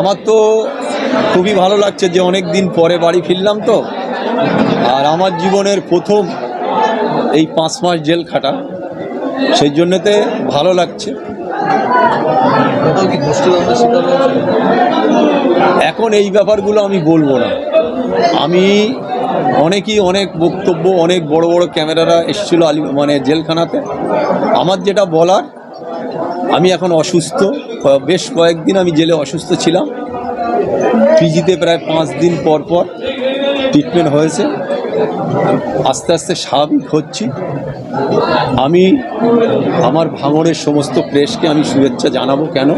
আমার তো খুবই ভালো লাগছে যে অনেক দিন পরে বাড়ি ফিরলাম তো। আর আমার জীবনের প্রথম এই পাঁচ মাস জেল খাটা, সেই জন্যতে ভালো লাগছে। এখন এই ব্যাপারগুলো আমি বলব না। আমি অনেকই অনেক বক্তব্য, অনেক বড় বড় ক্যামেরারা এসেছিল আলি মানে জেলখানাতে। আমার যেটা বলার আমি এখন অসুস্থ। বেশ কয়েকদিন আমি জেলে অসুস্থ ছিলাম। পিজিতে প্রায় পাঁচ দিন পর পর ট্রিটমেন্ট হয়েছে। আস্তে আস্তে স্বাভাবিক হচ্ছি। আমি আমার ভাঙড়ের সমস্ত প্রেসকে আমি শুভেচ্ছা জানাব কেন?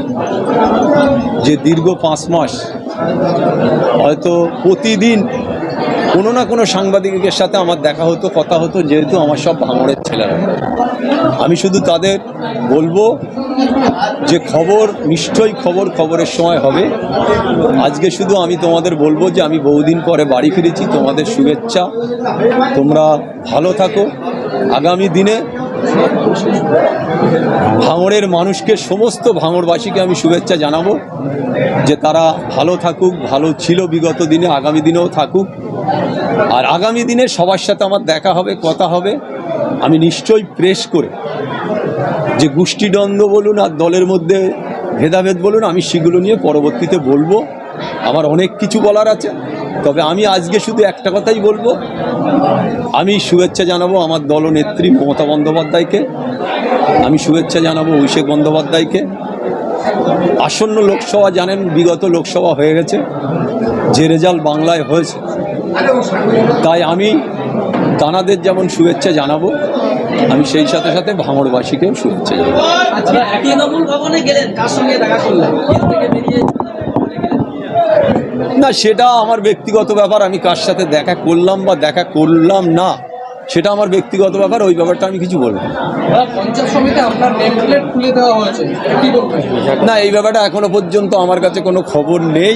যে দীর্ঘ পাঁচ মাস হয়তো প্রতিদিন কোনো না কোনো সাংবাদিকের সাথে আমার দেখা হতো, কথা হতো, যেহেতু আমার সব ভাঙড়ের ছেলেরা আমি শুধু তাদের বলব যে খবর, নিশ্চয়ই খবর খবরের সময় হবে। আজকে শুধু আমি তোমাদের বলব যে আমি বহুদিন পরে বাড়ি ফিরেছি, তোমাদের শুভেচ্ছা। তোমরা ভালো থাকো। আগামী দিনে ভাঙড়ের মানুষকে, সমস্ত ভাঙড়বাসীকে আমি শুভেচ্ছা জানাব যে তারা ভালো থাকুক, ভালো ছিল বিগত দিনে, আগামী দিনেও থাকুক। আর আগামী দিনে সবার সাথে আমার দেখা হবে, কথা হবে। আমি নিশ্চয়ই প্রেস করে যে গোষ্ঠীদ্বন্দ্ব বলুন আর দলের মধ্যে ভেদাভেদ বলুন, আমি সেগুলো নিয়ে পরবর্তীতে বলব। আমার অনেক কিছু বলার আছে, তবে আমি আজকে শুধু একটা কথাই বলব। আমি শুভেচ্ছা জানাব আমার দলনেত্রী মমতা বন্দ্যোপাধ্যায়কে। আমি শুভেচ্ছা জানাব অভিষেক বন্দ্যোপাধ্যায়কে। আসন্ন লোকসভা জানেন, বিগত লোকসভা হয়ে গেছে, যে রেজাল্ট বাংলায় হয়েছে। তাই আমি দানাদের যেমন শুভেচ্ছা জানাব আমি সেই সাথে সাথে ভাঙড়বাসীকেও শুভেচ্ছা জানাব। আচ্ছা না সেটা আমার ব্যক্তিগত ব্যাপার আমি কার সাথে দেখা করলাম বা দেখা করলাম না। সেটা আমার ব্যক্তিগত ব্যাপার ওই ব্যাপারটা আমি কিছু বলব না। এই ব্যাপারটা এখনও পর্যন্ত আমার কাছে কোনো খবর নেই।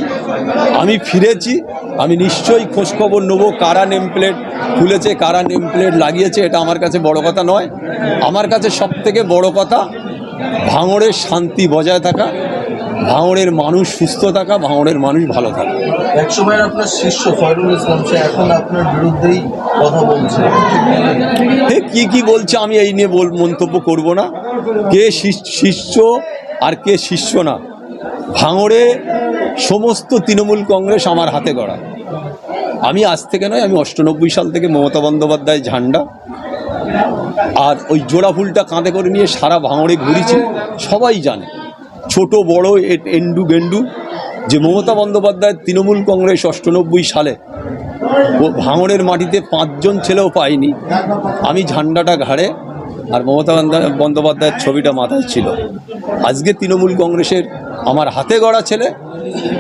আমি ফিরেছি আমি নিশ্চয়ই খোঁজখবর নেব কারা নেম প্লেট খুলেছে কারা নেম প্লেট লাগিয়েছে এটা আমার কাছে বড় কথা নয়। আমার কাছে সব থেকে বড় কথা ভাঙড়ের শান্তি বজায় থাকা। ভাঙড়ের মানুষ সুস্থ থাকা ভাঙড়ের মানুষ ভালো থাকা। এক সময় আপনার শিষ্য ফয়রুল ইসলাম সে এখন আপনার বিরুদ্ধেই কথা বলছে। হে কি কি বলছে আমি এই নিয়ে বল মন্তব্য করব না। কে শিষ- শিষ্য আর কে শিষ্য না? ভাঙড়ে সমস্ত তৃণমূল কংগ্রেস আমার হাতে গড়া। আমি আজ থেকে নয় আমি অষ্টানব্বই সাল থেকে মমতা বন্দ্যোপাধ্যায় ঝান্ডা। আর ওই জোড়া ফুলটা কাঁধে করে নিয়ে সারা ভাঙড়ে ঘুরেছি সবাই জানে। ছোট, বড় এন্ডু গেন্ডু, যে মমতা বন্দ্যোপাধ্যায় তৃণমূল কংগ্রেস অষ্টানব্বই সালে ভাঙড়ের মাটিতে পাঁচজন ছেলেও পায়নি। আমি ঝান্ডাটা ঘাড়ে আর মমতা বন্দ্যোপাধ্যায়ের ছবিটা মাথায় ছিল। আজকে তৃণমূল কংগ্রেসের আমার হাতে গড়া ছেলে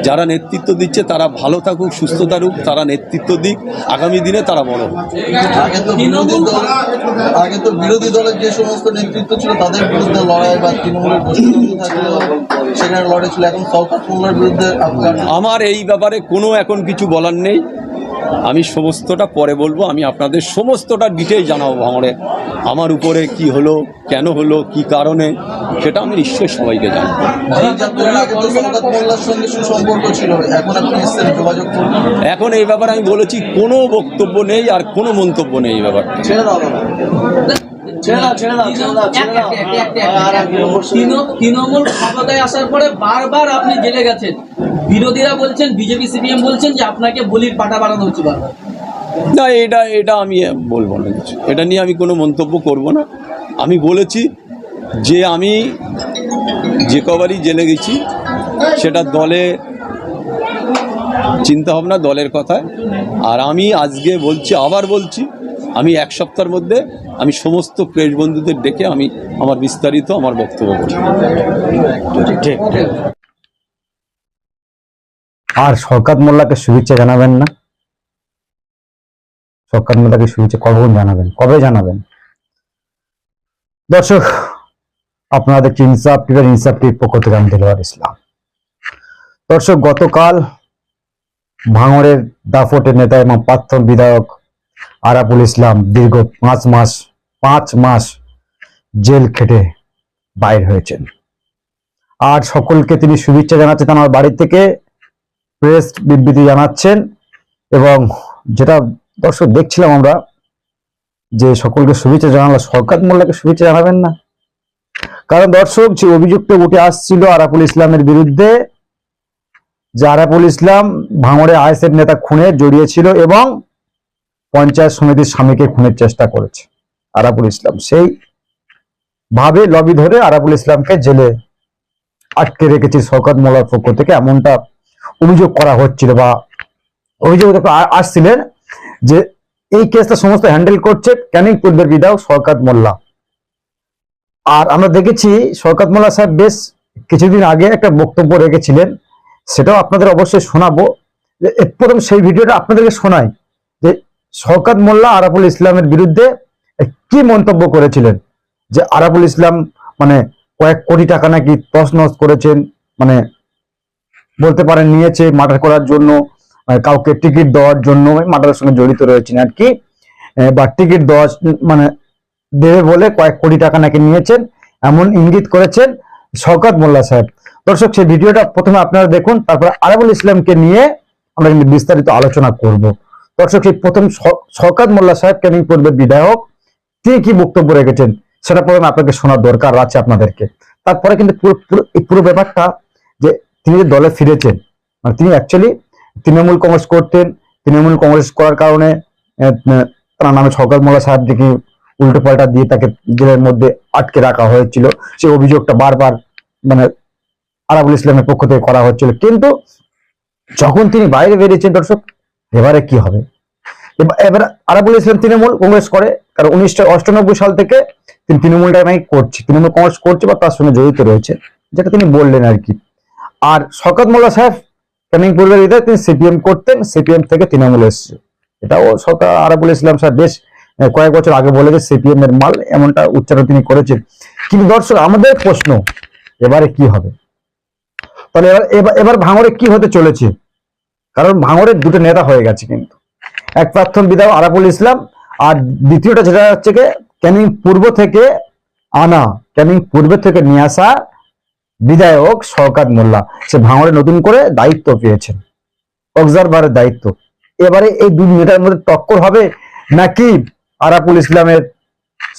যারা নেতৃত্ব দিচ্ছে তারা ভালো থাকুক সুস্থ থাকুক তারা নেতৃত্ব দিক আগামী দিনে তারা বড় হোক। আগে তো বিরোধী আগে তো বিরোধী দলের যে সমস্ত নেতৃত্ব ছিল তাদের বিরুদ্ধে লড়াই বা তৃণমূলের সেখানে লড়াই ছিল। এখন সরকার বিরুদ্ধে আমার এই ব্যাপারে কোনো এখন কিছু বলার নেই। আমি সমস্তটা পরে বলব আমি আপনাদের সমস্তটা ডিটেল জানাব ভাঙড়ে। আমার উপরে কি হলো কেন হলো কি কারণে সেটা আমি নিশ্চয়ই সবাইকে জানাব। এখন এই ব্যাপারে আমি বলেছি কোনো বক্তব্য নেই আর কোনো মন্তব্য নেই এই ব্যাপারটা তৃণমূল ক্ষমতায় আসার পরে বারবার আপনি জেলে গেছেন। বিরোধীরা বলছেন বিজেপি সিপিএম বলছেন যে আপনাকে বলির পাটা বানানো হচ্ছে বারবার। না এটা এটা আমি বলব না কিছু। এটা নিয়ে আমি কোনো মন্তব্য করব না। আমি বলেছি যে আমি যে কবারই জেলে গেছি সেটা দলে চিন্তা ভাবনা দলের কথায়। আর আমি আজকে বলছি আবার বলছি আমি এক সপ্তাহের মধ্যে আমি সমস্ত প্রেস বন্ধুদের ডেকে আমি আমার বিস্তারিত আমার বক্তব্য আর শওকাত মোল্লাকে শুভেচ্ছা জানাবেন না? শওকাত মোল্লাকে শুভেচ্ছা কখন জানাবেন? কবে জানাবেন? দর্শক আপনারা দেখছি ইনসাফ টিভির ইনসাফ পক্ষ থেকে আমি দিলওয়ার ইসলাম। দর্শক, গতকাল ভাঙড়ের দাফটের নেতা এবং প্রাক্তন বিধায়ক আরাপুল ইসলাম দীর্ঘ পাঁচ মাস পাঁচ মাস জেল খেটে বাইর হয়েছেন। আর সকলকে তিনি শুভেচ্ছা জানাচ্ছেন আমার বাড়ি থেকে, প্রেস বিবৃতি জানাচ্ছেন এবং যেটা দর্শক দেখছিলাম আমরা, যে সকলকে শুভেচ্ছা জানালো শওকাত মোল্লাকে শুভেচ্ছা জানাবেন না। কারণ দর্শক, যে অভিযুক্ত উঠে আসছিল আরাফুল ইসলামের বিরুদ্ধে, যে আরাফুল ইসলাম ভাঙড়ে আইএসএফ নেতা খুনে জড়িয়েছিল এবং পঞ্চায়েত সমিতির স্বামীকে খুনের চেষ্টা করেছে আরাফুল ইসলাম। সেই ভাবে লবি ধরে আরাফুল ইসলামকে জেলে আটকে রেখেছে শওকত মোল্লার পক্ষ থেকে। এমনটা অভিযোগ করা হচ্ছিল বা অভিযোগ আসছিলেন যে এই কেসটা সমস্ত হ্যান্ডেল করছে ক্যানিং পূর্বের বিধায়ক শওকত মোল্লা। আর আমরা দেখেছি শওকত মোল্লা সাহেব বেশ কিছুদিন আগে একটা বক্তব্য রেখেছিলেন, সেটাও আপনাদের অবশ্যই শোনাবো। প্রথম সেই ভিডিওটা আপনাদেরকে শোনাই। যে শওকত মোল্লা আরাফুল ইসলামের বিরুদ্ধে কি মন্তব্য করেছিলেন? যে আরাফুল ইসলাম মানে কয়েক কোটি টাকা নাকি তছনছ করেছেন মানে বলতে পারেন নিয়েছে মার্ডার করার জন্য কাউকে টিকিট দেওয়ার জন্য মার্ডারের সঙ্গে জড়িত রয়েছেন আর কি বা টিকিট দেওয়া মানে দেবে বলে কয়েক কোটি টাকা নাকি নিয়েছেন, এমন ইঙ্গিত করেছেন শওকত মোল্লা সাহেব। দর্শক, সেই ভিডিওটা প্রথমে আপনারা দেখুন, তারপর আরাবুল ইসলামকে নিয়ে আমরা কিন্তু বিস্তারিত আলোচনা করব। দর্শক সেই প্রথম শওকত মোল্লা সাহেব ক্যানিং পূর্বের বিধায়ক? তিনি কি বক্তব্য রেখেছেন? সেটা প্রথমে আপনাকে শোনার দরকার আছে আপনাদেরকে। তারপরে কিন্তু পুরো পুরো পুরো ব্যাপারটা যে তিনি যে দলে ফিরেছেন মানে তিনি অ্যাকচুয়ালি তৃণমূল কংগ্রেস করতেন। তৃণমূল কংগ্রেস করার কারণে তার নামে শওকত মোল্লা সাহেব সাহেবকে উল্টো পাল্টা দিয়ে তাকে জেলের মধ্যে আটকে রাখা হয়েছিল, সেই অভিযোগটা বারবার মানে আরাবুল ইসলামের পক্ষ থেকে করা হচ্ছিল। কিন্তু যখন তিনি বাইরে বেরিয়েছেন দর্শক এবারে কি হবে? এবার- আরাবুল ইসলাম তৃণমূল কংগ্রেস করে, কারণ উনিশশো অষ্টানব্বই সাল থেকে তিনি তৃণমূলটা নাকি করছে, তৃণমূল কংগ্রেস করছে বা তার সঙ্গে জড়িত রয়েছে, যেটা তিনি বললেন আর কি। আর শকত মোল্লা সাহেব ক্যানিং পূর্বের তিনি সিপিএম করতেন সিপিএম থেকে তৃণমূল এসছে। এটাও সরকার আরাবুল ইসলাম সাহেব বেশ কয়েক বছর আগে বলেছে সিপিএম এর মাল এমনটা উচ্চারণ তিনি করেছেন। কিন্তু দর্শক, আমাদের প্রশ্ন, এবারে কি হবে? তাহলে এবার এবার এবার ভাঙড়ে কি হতে চলেছে? কারণ ভাঙড়ের দুটো নেতা হয়ে গেছে কিন্তু। এক প্রাক্তন বিধায়ক আরাফুল ইসলাম আর দ্বিতীয়টা যেটা হচ্ছে ক্যানিং পূর্ব থেকে আনা, ক্যানিং পূর্ব থেকে নিয়ে আসা বিধায়ক শওকাত মোল্লা। সে ভাঙড়ে নতুন করে দায়িত্ব পেয়েছেন অবজারভারের দায়িত্ব। এবারে এই দুই নেতার মধ্যে টক্কর হবে নাকি আরাফুল ইসলামের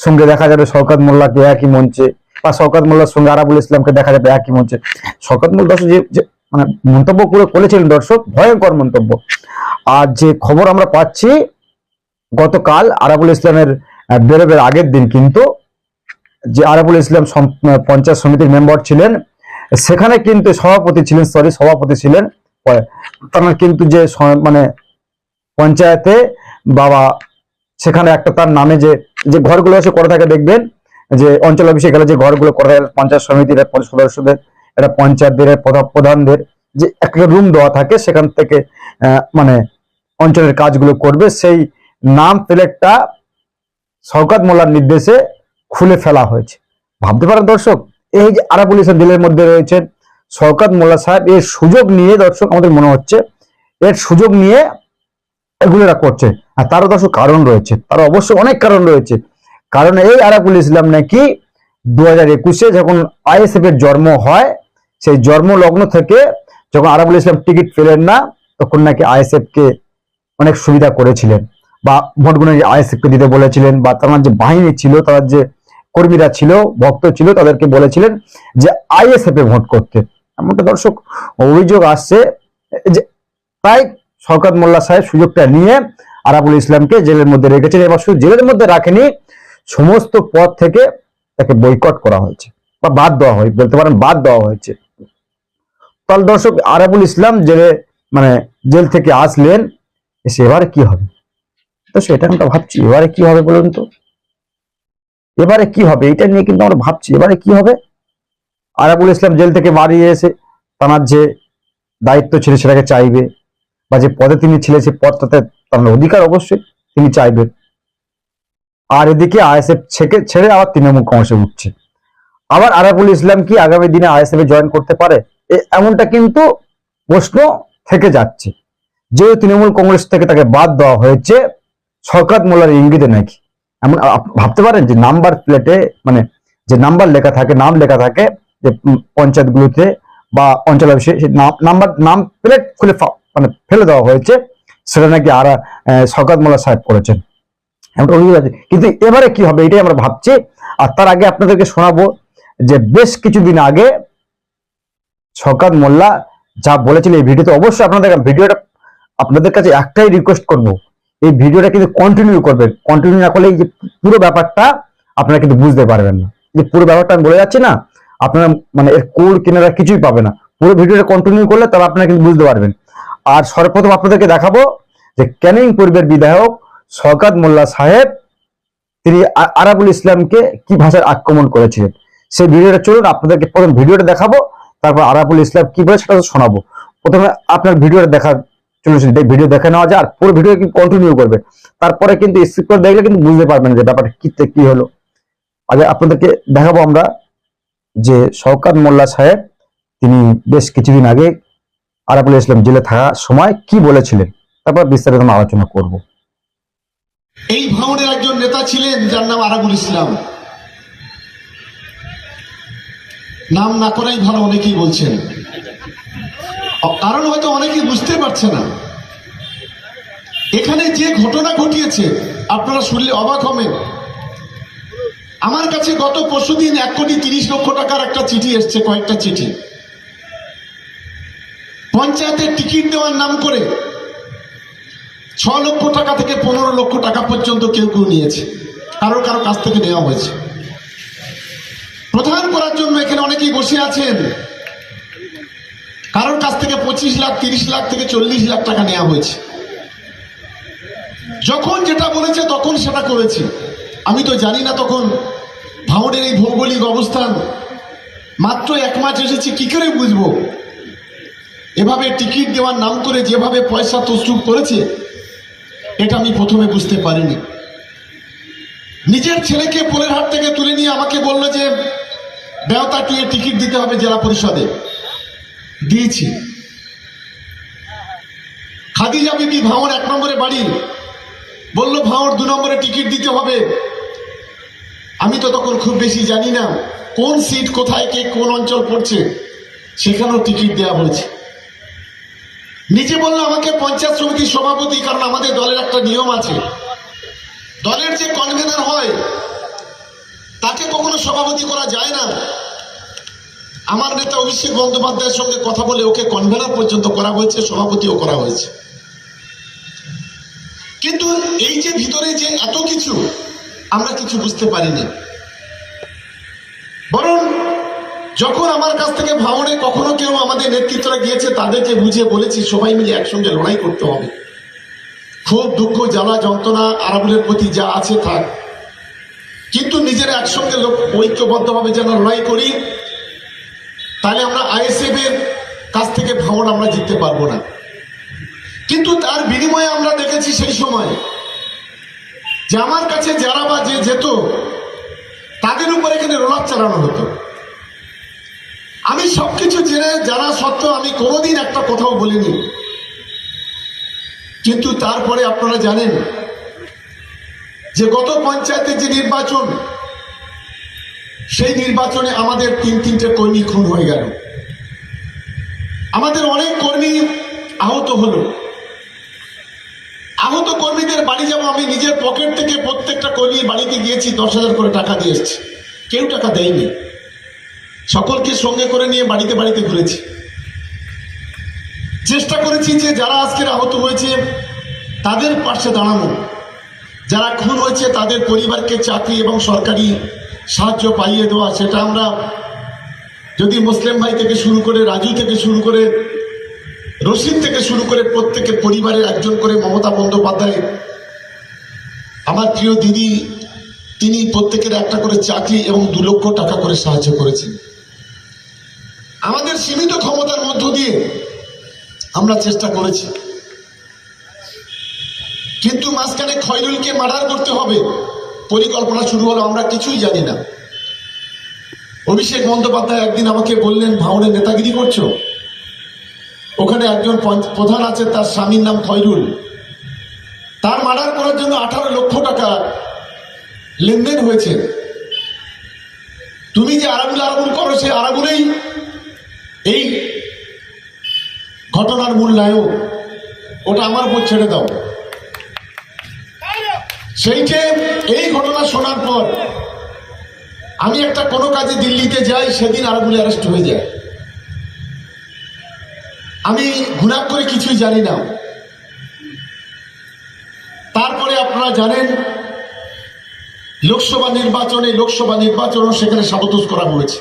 সঙ্গে দেখা যাবে শওকাত মোল্লাকে একই মঞ্চে, বা শওকাত মোল্লার সঙ্গে আরাফুল ইসলামকে দেখা যাবে একই মঞ্চে? শওকাত মোল্লা যে মানে মন্তব্য করে করেছিলেন দর্শক, ভয়ঙ্কর মন্তব্য। আর যে খবর আমরা পাচ্ছি, গতকাল আরাবুল ইসলামের বেরোবের আগের দিন কিন্তু যে আরাবুল ইসলাম পঞ্চায়েত সমিতির মেম্বার ছিলেন, সেখানে কিন্তু সভাপতি ছিলেন সরি সভাপতি ছিলেন। তার কিন্তু যে মানে পঞ্চায়েতে বাবা, সেখানে একটা তার নামে যে যে ঘরগুলো এসে করে থাকে, দেখবেন? যে অঞ্চল অফিসে গেলে যে ঘরগুলো করে থাকে, পঞ্চায়েত সমিতির সদস্যদের এটা পঞ্চায়েতদের, প্রধা- প্রধানদের যে একটা রুম দেওয়া থাকে, সেখান থেকে মানে অঞ্চলের কাজগুলো করবে। সেই নাম প্লেটটা শওকাত মোল্লার নির্দেশে খুলে ফেলা হয়েছে। ভাবতে পারেন দর্শক, এই যে ইসলাম দিলের মধ্যে রয়েছেন শওকাত মোল্লা সাহেব, এর সুযোগ নিয়ে দর্শক, আমাদের মনে হচ্ছে, এর সুযোগ নিয়ে এগুলো এরা করছে। আর তারও দর্শক কারণ রয়েছে তার অবশ্যই অনেক কারণ রয়েছে। কারণ এই আরাবুল ইসলাম নাকি দু হাজার একুশে যখন আইএসএফ এর জন্ম হয় সেই জন্ম লগ্ন থেকে যখন আরাবুল ইসলাম টিকিট পেলেন না, তখন নাকি আইএসএফ কে অনেক সুবিধা করেছিলেন বা ভোটগুলো আইএসএফ কে দিতে বলেছিলেন বা তার যে বাহিনী ছিল, তার যে কর্মীরা ছিল, ভক্ত ছিল, তাদেরকে বলেছিলেন যে আইএসএফ এ ভোট করতে। এমনটা দর্শক অভিযোগ আসছে যে তাই শওকত মোল্লা সাহেব সুযোগটা নিয়ে আরাবুল ইসলামকে জেলের মধ্যে রেখেছেন এবার শুধু জেলের মধ্যে রাখেনি, সমস্ত পদ থেকে তাকে বয়কট করা হয়েছে বা বাদ দেওয়া হয়, বলতে পারেন বাদ দেওয়া হয়েছে। তাহলে দর্শক আরাবুল ইসলাম জেলে মানে জেল থেকে আসলেন, এসে এবারে কি হবে? তো সেটা আমরা ভাবছি, এবারে কি হবে বলুন তো? এবারে কি হবে? এটা নিয়ে কিন্তু আমরা ভাবছি, এবারে কি হবে? আরাবুল ইসলাম জেল থেকে বাড়ি এসে তার যে দায়িত্ব ছিল সেটাকে চাইবে, বা যে পদে তিনি ছিলেন সেই পদটাতে তার অধিকার অবশ্যই তিনি চাইবেন আর এদিকে আইএসএফ ছেকে, ছেড়ে আবার তৃণমূল কংগ্রেসে উঠছে। আবার আরাবুল ইসলাম কি আগামী দিনে আইএসএফ এ জয়েন করতে পারে? এমনটা কিন্তু প্রশ্ন থেকে যাচ্ছে। যেহেতু তৃণমূল কংগ্রেস থেকে তাকে বাদ দেওয়া হয়েছে শওকত মোল্লার ইঙ্গিতে নাকি? এমন ভাবতে পারেন যে নাম্বার প্লেটে মানে যে নাম্বার লেখা থাকে, নাম লেখা থাকে, যে পঞ্চায়েতগুলোতে বা অঞ্চল নাম্বার, নাম প্লেট খুলে মানে ফেলে দেওয়া হয়েছে, সেটা নাকি আর সকাত মোল্লা সাহেব করেছেন। এমন অভিযোগ আছে কিন্তু এবারে কি হবে, এটাই আমরা ভাবছি। আর তার আগে আপনাদেরকে শোনাবো যে বেশ কিছুদিন আগে শকাত মোল্লা যা বলেছিল এই ভিডিওতে, অবশ্যই আপনাদের ভিডিওটা আপনাদের কাছে একটাই রিকোয়েস্ট করব, এই ভিডিওটা কিন্তু কন্টিনিউ করবেন। কন্টিনিউ না করলে এই যে পুরো ব্যাপারটা আপনারা কিন্তু বুঝতে পারবেন না। যে পুরো ব্যাপারটা আমি বলে যাচ্ছি না, আপনারা মানে এর কোর কিনারা কিছুই পাবে না। পুরো ভিডিওটা কন্টিনিউ করলে তবে আপনারা কিন্তু বুঝতে পারবেন। আর সর্বপ্রথম আপনাদেরকে দেখাবো যে ক্যানিং পূর্বের বিধায়ক শওকাত মোল্লা সাহেব, তিনি আরাবুল ইসলামকে কি ভাষায় আক্রমণ করেছিলেন? সেই ভিডিওটা চলুন, আপনাদেরকে প্রথম ভিডিওটা দেখাবো। তারপর আরাবুল ইসলাম কি বলে সেটা শোনাবো। প্রথমে আপনার ভিডিওটা দেখা চলুন ভিডিও দেখে নেওয়া যায় আর পুরো ভিডিও কন্টিনিউ করবে। তারপরে কিন্তু স্কিপ করে দেখলে কিন্তু বুঝতে পারবেন যে ব্যাপারটা কি কি হলো। আগে আপনাদেরকে দেখাবো আমরা যে শওকাত মোল্লা সাহেব, তিনি বেশ কিছুদিন আগে আরাবুল ইসলাম জেলে থাকার সময় কি বলেছিলেন, তারপর বিস্তারিত আমরা আলোচনা করব। এই ভাঙনের একজন নেতা ছিলেন, যার নাম আরাবুল ইসলাম। নাম না করাই ভালো, অনেকেই বলছেন। কারণ হয়তো অনেকেই বুঝতে পারছে না। এখানে যে ঘটনা ঘটিয়েছে, আপনারা শুনলে অবাক হবেন। আমার কাছে গত পরশুদিন এক কোটি তিরিশ লক্ষ টাকার একটা চিঠি এসছে, কয়েকটা চিঠি। পঞ্চায়েতের টিকিট দেওয়ার নাম করে ছ লক্ষ টাকা থেকে পনেরো লক্ষ টাকা পর্যন্ত কেউ কেউ নিয়েছে। কারও কারও কাছ থেকে নেওয়া হয়েছে। প্রধান করার জন্য এখানে অনেকেই বসে আছেন। কারোর কাছ থেকে পঁচিশ লাখ, তিরিশ লাখ থেকে চল্লিশ লাখ টাকা নেওয়া হয়েছে। যখন যেটা বলেছে তখন সেটা করেছে। আমি তো জানি না তখন ভাঙনের এই ভৌগোলিক অবস্থান। মাত্র এক মাস এসেছে, কি করে বুঝব? এভাবে টিকিট দেওয়ার নাম করে যেভাবে পয়সা তসরুপ করেছে, এটা আমি প্রথমে বুঝতে পারিনি। নিজের ছেলেকে পোলের হাট থেকে তুলে নিয়ে আমাকে বলল যে বেওতাটিয়ে টিকিট দিতে হবে জেলা পরিষদে। দিয়েছি। খাদিজা বিবি ভাঁড় এক নম্বরে বাড়ি। বলল ভাঁড় দু নম্বরে টিকিট দিতে হবে। আমি তো তখন খুব বেশি জানি না কোন সিট কোথায় কে কোন অঞ্চল পড়ছে। সেখানেও টিকিট দেওয়া হয়েছে। নিজে বলল, আমাকে পঞ্চায়েত সমিতির সভাপতি, কারণ আমাদের দলের একটা নিয়ম আছে। দলের যে কনভেনার হয় তাকে কখনো সভাপতি করা যায় না। আমার নেতা অভিষেক বন্দ্যোপাধ্যায়ের সঙ্গে কথা বলে ওকে কনভেনার পর্যন্ত করা হয়েছে, সভাপতিও করা হয়েছে। কিন্তু এই যে ভিতরে যে এত কিছু, আমরা কিছু বুঝতে পারিনি। বরং যখন আমার কাছ থেকে ভাঙনে কখনো কেউ আমাদের নেতৃত্বরা গিয়েছে, তাদেরকে বুঝিয়ে বলেছি, সবাই মিলে একসঙ্গে লড়াই করতে হবে। খুব দুঃখ, জ্বালা, যন্ত্রণা, আরাবুলের প্রতি যা আছে থাক। কিন্তু নিজেরা একসঙ্গে ঐক্যবদ্ধভাবে যেন লড়াই করি, তাহলে আমরা আইএসএফ এর কাছ থেকে ভাঙন আমরা জিততে পারব না। কিন্তু তার বিনিময়ে আমরা দেখেছি সেই সময় যে আমার কাছে যারা বা যে যেত, তাদের উপর এখানে রোলার চালানো হতো। আমি সবকিছু জেনে, জানা সত্ত্বেও আমি কোনোদিন একটা কথাও বলিনি। কিন্তু তারপরে আপনারা জানেন যে গত পঞ্চায়েতের যে নির্বাচন, সেই নির্বাচনে আমাদের তিন তিনটে কর্মী খুন হয়ে গেল। আমাদের অনেক কর্মী আহত হলো। আহত কর্মীদের বাড়ি যাব আমি নিজের পকেট থেকে প্রত্যেকটা কর্মীর বাড়িতে গিয়েছি, দশ হাজার করে টাকা দিয়ে এসছি। কেউ টাকা দেয়নি। সকলকে সঙ্গে করে নিয়ে বাড়িতে বাড়িতে ঘুরেছি। চেষ্টা করেছি যে যারা আজকের আহত হয়েছে, তাদের পাশে দাঁড়ানো। যারা খুন হয়েছে, তাদের পরিবারকে চাকরি এবং সরকারি সাহায্য পাইয়ে দেওয়া, সেটা আমরা যদি মুসলিম ভাই থেকে শুরু করে রাজু থেকে শুরু করে রশিদ থেকে শুরু করে প্রত্যেকের পরিবারের একজন করে মমতা বন্দ্যোপাধ্যায়, আমার প্রিয় দিদি, তিনি প্রত্যেকের একটা করে চাকরি এবং দু লক্ষ টাকা করে সাহায্য করেছেন। আমাদের সীমিত ক্ষমতার মধ্য দিয়ে আমরা চেষ্টা করেছি। কিন্তু মাঝখানে খয়রুলকে মার্ডার করতে হবে। পরিকল্পনা শুরু হলো, আমরা কিছুই জানি না। অভিষেক বন্দ্যোপাধ্যায় একদিন আমাকে বললেন ভাঙনের নেতাগিরি করছ? ওখানে একজন প্রধান আছে, তার স্বামীর নাম খয়রুল। তার মার্ডার করার জন্য আঠারো লক্ষ টাকা লেনদেন হয়েছে। তুমি যে আরাবুল আরাবুল করো সেই আরাবুলেই এই ঘটনার মূল মূল্যায়ন ওটা আমার উপর ছেড়ে দাও। সেইটে এই ঘটনা শোনার পর আমি একটা কোনো কাজে দিল্লিতে যাই, সেদিন আরাবুলে অ্যারেস্ট হয়ে যায়। আমি ঘুণাপ করে কিছুই জানি না। তারপরে আপনারা জানেন, লোকসভা নির্বাচনে লোকসভা নির্বাচনও সেখানে সাবতোষ করা হয়েছে।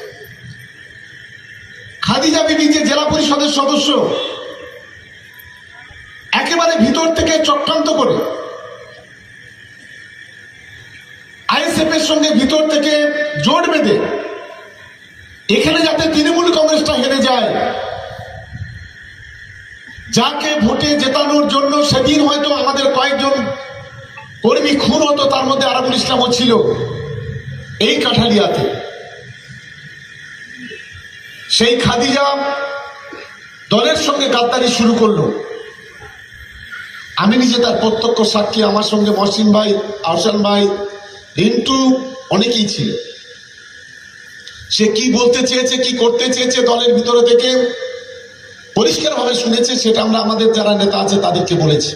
খাদিজা বিবি যে জেলা পরিষদের সদস্য, একেবারে ভিতর থেকে চক্রান্ত করে আইএসএফ এর সঙ্গে ভিতর থেকে জোট বেঁধে, এখানে যাতে তৃণমূল কংগ্রেসটা হেরে যায়, যাকে ভোটে জেতানোর জন্য সেদিন হয়তো আমাদের কয়েকজন কর্মী খুন হতো, তার মধ্যে আরাবুল ইসলামও ছিল এই কাঠালিয়াতে। সেই খাদিজা দলের সঙ্গে গাদ্দারি শুরু করল। আমি নিজে তার প্রত্যক্ষ সাক্ষী, আমার সঙ্গে মহসিন ভাই, আহসান ভাই রিন্টু অনেকেই ছিল। সে কি বলতে চেয়েছে, কি করতে চেয়েছে দলের ভিতরে থেকে, পরিষ্কারভাবে শুনেছে, সেটা আমরা আমাদের যারা নেতা আছে তাদেরকে বলেছি।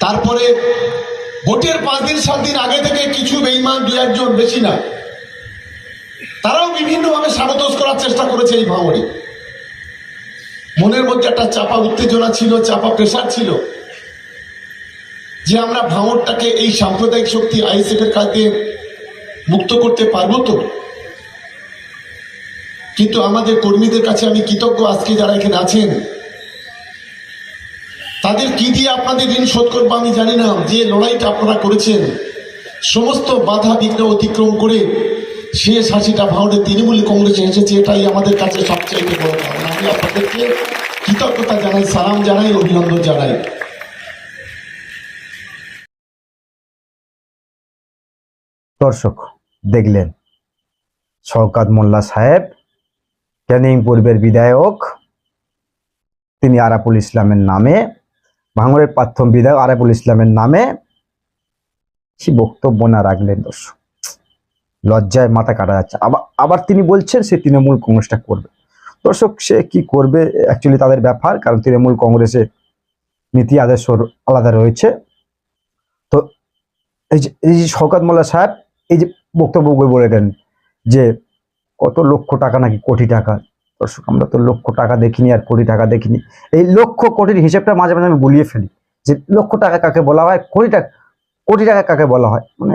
তারপরে ভোটের পাঁচ দিন, সাত দিন আগে থেকে কিছু বেইমান দু একজন বেশি না। তারাও বিভিন্নভাবে সাবতোষ করার চেষ্টা করেছে এই ভাঙড়ে। মনের মধ্যে একটা চাপা উত্তেজনা ছিল, চাপা প্রেশার ছিল। যে আমরা ভাঙড়টাকে এই সাম্প্রদায়িক শক্তি আইএসএফ এর কাছে মুক্ত করতে পারব তো? কিন্তু আমাদের কর্মীদের কাছে আমি কৃতজ্ঞ আজকে যারা এখানে আছেন। তাদের কি দিয়ে আপনাদের ঋণ শোধ করব আমি জানি না। যে লড়াইটা আপনারা করেছেন, সমস্ত বাধা বিঘ্ন অতিক্রম করে শেষ হাসিটা ভাঙড়ে তৃণমূল কংগ্রেসে এসেছে, এটাই আমাদের কাছে সবচেয়ে বড় পাওনা আমি আপনাদেরকে কৃতজ্ঞতা জানাই, সালাম জানাই, অভিনন্দন জানাই। দর্শক, দেখলেন। শওকাত মোল্লা সাহেব ক্যানিং পূর্বের বিধায়ক, তিনি আরাপুল ইসলামের নামে ভাঙড়ের প্রাথম বিধায়ক আরাপুল ইসলামের নামে সে বক্তব্য না রাখলেন দর্শক। লজ্জায় মাথা কাটা যাচ্ছে। আবার আবার তিনি বলছেন সে তৃণমূল কংগ্রেসটা করবে। দর্শক, সে কি করবে? অ্যাকচুয়ালি তাদের ব্যাপার, কারণ তৃণমূল কংগ্রেসে নীতি, আদর্শ আলাদা রয়েছে। তো এই যে এই যে শওকাত মোল্লা সাহেব এই যে বক্তব্য বলেছেন যে কত লক্ষ টাকা নাকি কোটি টাকা? দর্শক, আমরা তো লক্ষ টাকা দেখিনি আর কোটি টাকা দেখিনি। এই লক্ষ কোটির হিসেবটা মাঝে মাঝে আমি গুলিয়ে ফেলি যে লক্ষ টাকা কাকে বলা হয়, কোটি টাকা কোটি টাকা কাকে বলা হয়? মানে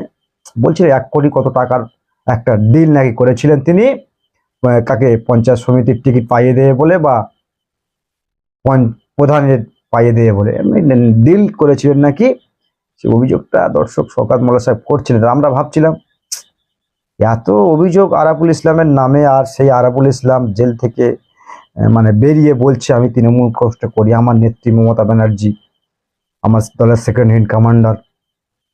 বলছিল এক কোটি কত টাকার একটা ডিল নাকি করেছিলেন তিনি কাকে পঞ্চায়েত সমিতির টিকিট পাইয়ে দেবে বলে বা প্রধানের পাইয়ে দেবে বলে। ডিল করেছিলেন নাকি সে অভিযোগটা দর্শক শওকাত মোল্লা সাহেব করছিলেন। আমরা ভাবছিলাম, এত অভিযোগ আরাবুল ইসলামের নামে আর সেই আরাবুল ইসলাম জেল থেকে মানে বেরিয়ে বলছে, আমি তৃণমূল কষ্ট করি, আমার নেত্রী মমতা ব্যানার্জি, আমার দলের second hand commander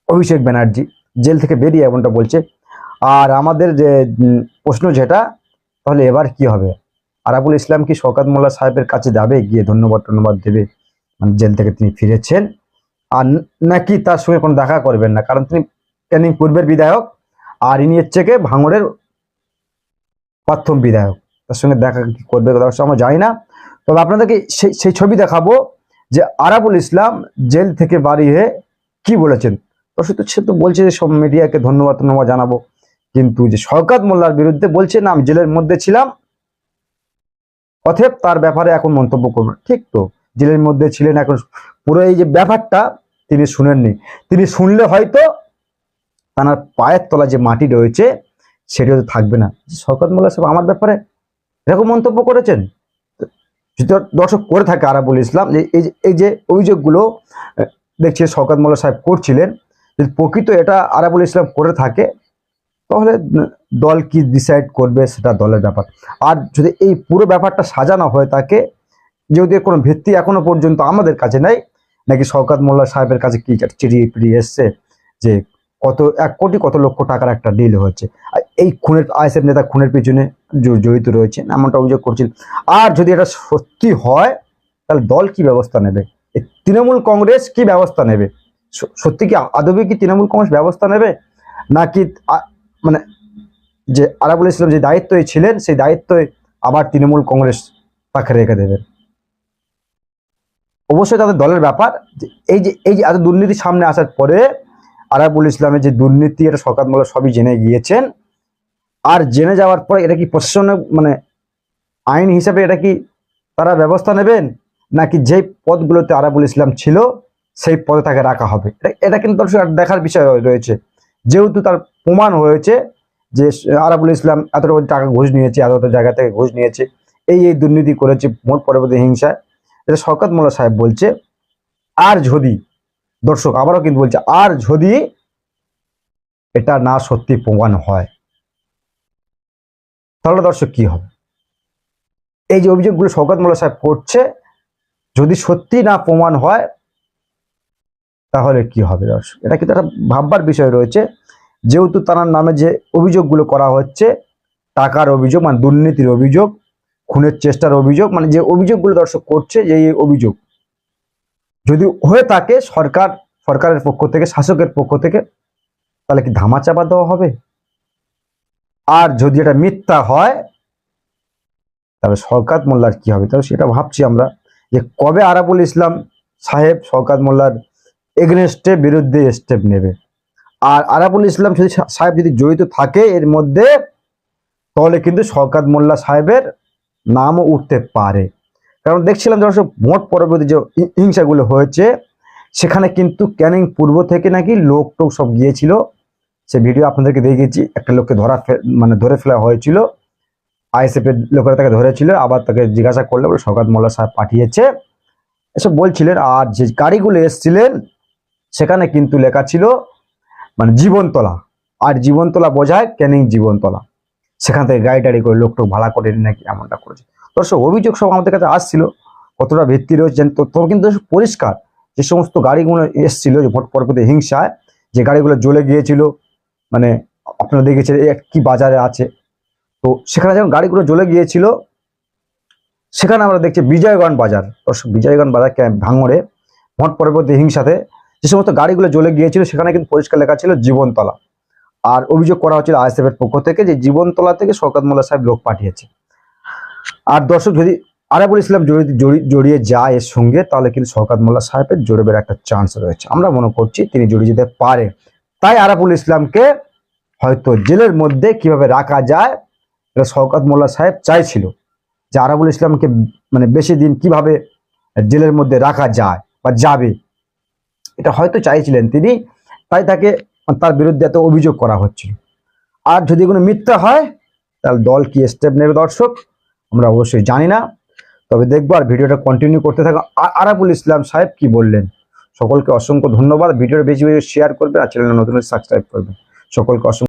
Abhishek Banerjee jail থেকে বেরিয়ে এমনটা বলছে। আর আমাদের যে প্রশ্ন যেটা, তাহলে এবার কি হবে? আরাবুল ইসলাম কি শওকাত মোল্লা সাহেবের কাছে যাবে? গিয়ে ধন্যবাদ ধন্যবাদ দেবে? মানে জেল থেকে তিনি ফিরেছেন। আর নাকি তার সঙ্গে কোনো দেখা করবেন না? কারণ তিনি ক্যানিং পূর্বের বিধায়ক আর ইনি হচ্ছে কে? ভাঙড়ের প্রথম বিধায়ক। তার সঙ্গে দেখা কি করবে দর্শক আমরা জানি না। তবে আপনাদেরকে সেই সেই ছবি দেখাবো যে আরাবুল ইসলাম জেল থেকে বাড়ি হয়ে কি বলেছেন। দর্শক সে তো বলছে যে সব মিডিয়াকে ধন্যবাদ ধন্যবাদ জানাব। কিন্তু যে শওকাত মোল্লার বিরুদ্ধে বলছে, না, আমি জেলের মধ্যে ছিলাম। অথব তার ব্যাপারে এখন মন্তব্য করব। ঠিক তো? জেলের মধ্যে ছিলেন এখন। পুরো এই যে ব্যাপারটা তিনি শুনেননি। তিনি শুনলে হয়তো তার পায়ের তলা যে মাটি রয়েছে, সেটা হয়তো থাকবে না। শওকত মোল্লা সাহেব আমার ব্যাপারে এরকম মন্তব্য করেছেন? দর্শক করে থাকে আরাবুল ইসলাম, যে এই যে অভিযোগগুলো দেখছি শওকত মোল্লা সাহেব করছিলেন, যদি প্রকৃত এটা আরাবুল ইসলাম করে থাকে, তাহলে দল কি ডিসাইড করবে সেটা দলের ব্যাপার। আর যদি এই পুরো ব্যাপারটা সাজানো হয়ে থাকে যেহেতু কোনো ভিত্তি এখনও পর্যন্ত আমাদের কাছে নাই, নাকি শওকাত মোল্লা সাহেবের কাছে কি চিঠি পিড়ি এসছে যে কত, এক কোটি কত লক্ষ টাকার একটা ডিল হয়েছে? এই খুনের, আইএসএফ নেতা খুনের পিছনে জড়িত রয়েছে এমনটা অভিযোগ করছেন আর যদি এটা সত্যি হয়, তাহলে দল কি ব্যবস্থা নেবে? তৃণমূল কংগ্রেস কি ব্যবস্থা নেবে? সত্যি কি আদবে কি তৃণমূল কংগ্রেস ব্যবস্থা নেবে? নাকি মানে যে আরাবুল ইসলাম যে দায়িত্বে ছিলেন, সেই দায়িত্বে আবার তৃণমূল কংগ্রেস তাকে রেখে দেবেন। অবশ্যই তাদের দলের ব্যাপার যে এই যে এই যে এত দুর্নীতি সামনে আসার পরে আরাবুল ইসলামের যে দুর্নীতি, এটা সরকার মোল্লা সবই জেনে গিয়েছেন। আর জেনে যাওয়ার পরে এটা কি প্রশাসনের মানে আইন হিসাবে এটা কি তারা ব্যবস্থা নেবেন? নাকি যেই পদগুলোতে আরাবুল ইসলাম ছিল, সেই পদে তাকে রাখা হবে? এটা- কিন্তু দেখার বিষয় রয়েছে। যেহেতু তার প্রমাণ হয়েছে যে আরাবুল ইসলাম এতটা টাকা ঘুষ নিয়েছে এত জায়গা থেকে ঘুষ নিয়েছে, এই এই দুর্নীতি করেছে ভোট পরবর্তী হিংসায় এটা শওকত মোল্লা সাহেব বলছে, আর যদি, দর্শক আবারও কিন্তু বলছে, আর যদি এটা না সত্যি প্রমাণ হয়, তাহলে দর্শক কি হবে? এই যে অভিযোগগুলো শওকত মোল্লা সাহেব করছে, যদি সত্যি না প্রমাণ হয়, তাহলে কি হবে দর্শক? এটা কিন্তু একটা ভাববার বিষয় রয়েছে। যেহেতু তার নামে যে অভিযোগগুলো করা হচ্ছে, টাকার অভিযোগ মানে দুর্নীতির অভিযোগ খুনের চেষ্টার অভিযোগ মানে যে অভিযোগগুলো দর্শক করছে, যে এই অভিযোগ। যদি হয়ে থাকে, সরকার, সরকারের পক্ষ থেকে, শাসকের পক্ষ থেকে, তাহলে কি ধামাচাপা দেওয়া হবে? আর যদি এটা মিথ্যা হয়, তাহলে শওকাত মোল্লার কি হবে? তাহলে সেটা ভাবছি আমরা যে কবে আরাবুল ইসলাম সাহেব, শওকাত মোল্লার এগনেস্টে বিরুদ্ধে স্টেপ নেবে। আর আরাবুল ইসলাম যদি সাহেব যদি জড়িত থাকে এর মধ্যে, তাহলে কিন্তু শওকাত মোল্লা সাহেবের নামও উঠতে পারে। কারণ দেখছিলাম যখন সব ভোট পরবর্তী যে হিংসাগুলো হয়েছে, সেখানে কিন্তু ক্যানিং পূর্ব থেকে নাকি লোক টোক সব গিয়েছিল। সে ভিডিও আপনাদেরকে দেখিয়েছি, একটা লোককে ধরা মানে ধরে ফেলা হয়েছিল। আইএসএফ এর লোকেরা তাকে ধরেছিল, আবার তাকে জিজ্ঞাসা করলে, বলে শওকাত মোল্লা সাহেব পাঠিয়েছে। এসব বলছিলেন, আর যে গাড়িগুলো এসছিলেন, সেখানে কিন্তু লেখা ছিল মানে জীবনতলা। আর জীবনতলা বোঝায় ক্যানিং জীবনতলা। সেখান থেকে গাড়ি টাড়ি করে লোক টোক ভাড়া করে নাকি এমনটা করেছে। দর্শক, অভিযোগ সব আমাদের কাছে আসছিল, কতটা ভিত্তি রয়েছে তো তবে কিন্তু পরিষ্কার যে সমস্ত গাড়িগুলো এসছিল যে ভোট পরবর্তী হিংসায়, যে গাড়িগুলো জ্বলে গিয়েছিল মানে আপনারা দেখেছেন কি বাজারে আছে। তো সেখানে যখন গাড়িগুলো জ্বলে গিয়েছিল, সেখানে আমরা দেখছি বিজয়গঞ্জ বাজার। দর্শক, বিজয়গঞ্জ বাজার ভাঙড়ে ভোট পরবর্তী হিংসাতে যে সমস্ত গাড়িগুলো জ্বলে গিয়েছিল, সেখানে কিন্তু পরিষ্কার লেখা ছিল জীবনতলা। আর অভিযোগ করা হচ্ছিল আইএসএফ এর পক্ষ থেকে যে জীবনতলা থেকে শওকত মোল্লা সাহেব লোক পাঠিয়েছে। আর দর্শক, যদি আরাবুল ইসলাম জড়িয়ে যায় এর সঙ্গে, তাহলে কিন্তু শওকত মোল্লা সাহেবের জড়িবের একটা চান্স রয়েছে। আমরা মনে করছি তিনি জড়িয়ে যেতে পারে। তাই আরাবুল ইসলামকে হয়তো জেলের মধ্যে কীভাবে রাখা যায়, এটা শওকত মোল্লা সাহেব চাইছিল। যে আরাবুল ইসলামকে মানে বেশি দিন কীভাবে জেলের মধ্যে রাখা যায় বা যাবে, এটা হয়তো চাইছিলেন তিনি। তাই তাকে তার বিরুদ্ধে এত অভিযোগ করা হচ্ছিল। আর যদি কোনো মিথ্যা হয়, তাহলে দল কি স্টেপ নেবে দর্শক? আমরা অবশ্যই জানি না। তবে দেখব আর ভিডিওটা কন্টিনিউ করতে থাকো। আর আরাবুল ইসলাম সাহেব কি বললেন? সকলকে অসংখ্য ধন্যবাদ। ভিডিওটা বেশি বেশি শেয়ার করবেন আর চ্যানেল নতুন সাবস্ক্রাইব করবেন। সকলকে অসংখ্য